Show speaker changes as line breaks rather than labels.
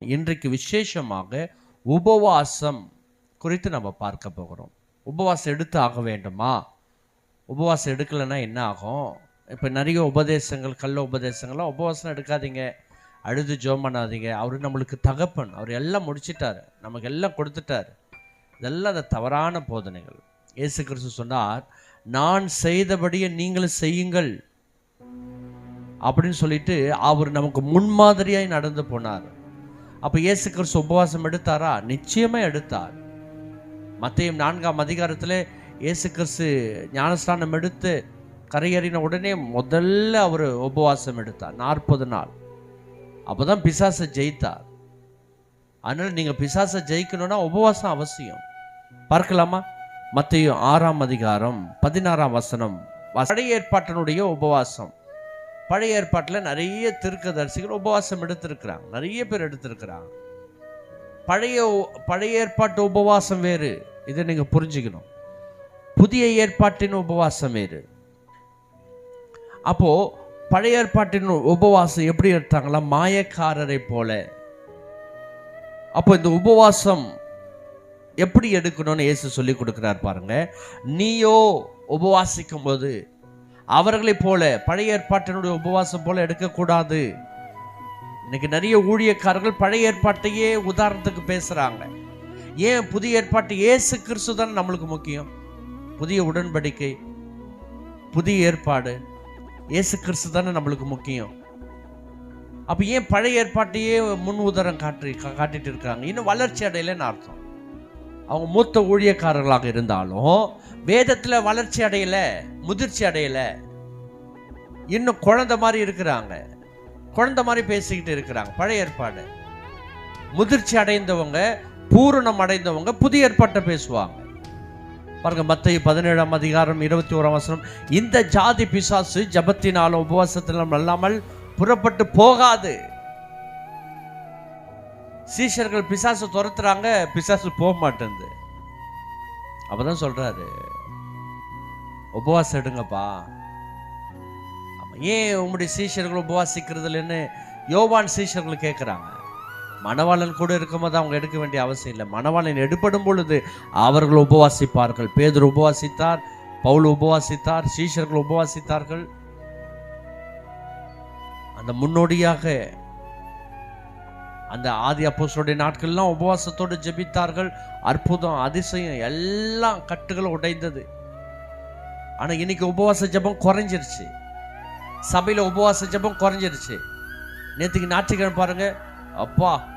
இன்றைக்கு விசேஷமாக உபவாசம் குறித்து நம்ம பார்க்க போகிறோம். உபவாசம் எடுத்து ஆக வேண்டுமா? உபவாசம் எடுக்கலைன்னா என்ன ஆகும்? இப்போ நிறைய உபதேசங்கள் கள்ள உபதேசங்கள்லாம் உபவாசம் எடுக்காதீங்க. அழுது ஜோம் பண்ணாதீங்க. அவர் நம்மளுக்கு தகப்பன். அவர் எல்லாம் முடிச்சிட்டாரு. நமக்கு எல்லாம் கொடுத்துட்டாரு. இதெல்லாம் அந்த தவறான போதனைகள். இயேசு கிறிஸ்து சொன்னார் நான் செய்தபடியே நீங்களும் செய்யுங்கள். அப்படின்னு சொல்லிட்டு அவர் நமக்கு முன்மாதிரியாய் நடந்து போனார். அப்போ இயேசு கிறிஸ்து உபவாசம் எடுத்தாரா? நிச்சயமாக எடுத்தார். மத்தையும் நான்காம் அதிகாரத்தில் இயேசு கிறிஸ்து ஞானஸ்தானம் எடுத்து கரையறின உடனே முதல்ல அவர் உபவாசம் எடுத்தார். நாற்பது நாள். அப்போ தான் பிசாசை ஜெயித்தார். அதனால் நீங்கள் பிசாசை ஜெயிக்கணும்னா உபவாசம் அவசியம். பார்க்கலாமா? மத்தையும் ஆறாம் அதிகாரம் பதினாறாம் வசனம். பழைய ஏற்பாட்டினுடைய உபவாசம். பழைய ஏற்பாட்டில் நிறைய திருக்கதரிசிகள் உபவாசம் எடுத்திருக்கிறாங்க. நிறைய பேர் எடுத்திருக்கிறாங்க. பழைய பழைய ஏற்பாட்டு உபவாசம் வேறு. இதை நீங்கள் புரிஞ்சுக்கணும். புதிய ஏற்பாட்டின் உபவாசம் வேறு. அப்போது பழைய ஏற்பாட்டின் உபவாசம் எப்படி எடுத்தாங்களா? மாயக்காரரை போல. அப்போ இந்த உபவாசம் எப்படி எடுக்கணும்னு இயேசு சொல்லி கொடுக்குறார் பாருங்க. நீயோ உபவாசிக்கும் போது அவர்களைப் போல பழைய ஏற்பாட்டினுடைய உபவாசம் போல எடுக்கக்கூடாது. இன்னைக்கு நிறைய ஊழியக்காரர்கள் பழைய ஏற்பாட்டையே உதாரணத்துக்கு பேசுகிறாங்க ஏன் புதிய ஏற்பாட்டு இயேசு கிறிஸ்து தானே நம்மளுக்கு முக்கியம்? புதிய உடன்படிக்கை புதிய ஏற்பாடு இயேசு கிறிஸ்து தானே நம்மளுக்கு முக்கியம். அப்போ ஏன் பழைய ஏற்பாட்டையே முன் உதாரம் காட்டி கா- காட்டிட்டு இருக்காங்க? இன்னும் வளர்ச்சி அடையலைன்னு அர்த்தம். அவங்க மூத்த ஊழியக்காரர்களாக இருந்தாலும் வேதத்தில் வளர்ச்சி அடையலை முதிர்ச்சி அடையலை. இன்னும் குழந்த மாதிரி இருக்கிறாங்க. குழந்தை மாதிரி பேசிக்கிட்டு இருக்கிறாங்க. பழைய ஏற்பாடு. முதிர்ச்சி அடைந்தவங்க பூரணம் அடைந்தவங்க புதிய ஏற்பாட்டை பேசுவாங்க. பாருங்க மத்திய பதினேழாம் அதிகாரம் இருபத்தி ஓராம் வசனம். இந்த ஜாதி பிசாசு ஜபத்தினாலும் உபவாசத்தினாலும் அல்லாமல் புறப்பட்டு போகாது. சீஷர்கள் பிசாசு துரத்துறாங்க பிசாசு போக மாட்டேங்குது அப்பதான் சொல்றாரு உபவாசம் எடுங்கப்பா. ஏன் உங்களுடைய சீஷர்கள் உபவாசிக்கிறது இல்லைன்னு யோவான் சீஷர்கள் கேட்குறாங்க மணவாளன் கூட இருக்கும்போது அவங்க எடுக்க வேண்டிய அவசியம் இல்லை. மணவாளன் எடுப்படும் பொழுது அவர்கள் உபவாசிப்பார்கள். பேதர் உபவாசித்தார் பவுல் உபவாசித்தார் சீஷர்கள் உபவாசித்தார்கள். அந்த முன்னோடியாக அந்த ஆதி அப்போஸ்தலருடைய நாட்கள்லாம் உபவாசத்தோடு ஜெபித்தார்கள். அற்புதம் அதிசயம் எல்லாம் கட்டுகளும் உடைந்தது. ஆனால் இன்னைக்கு உபவாச ஜெபம் குறைஞ்சிருச்சு. சபையில் உபவாச ஜெபம் குறைஞ்சிருச்சு. நேற்றுக்கு ஞாயிற்றுக்கிழமை பாருங்க. அப்பா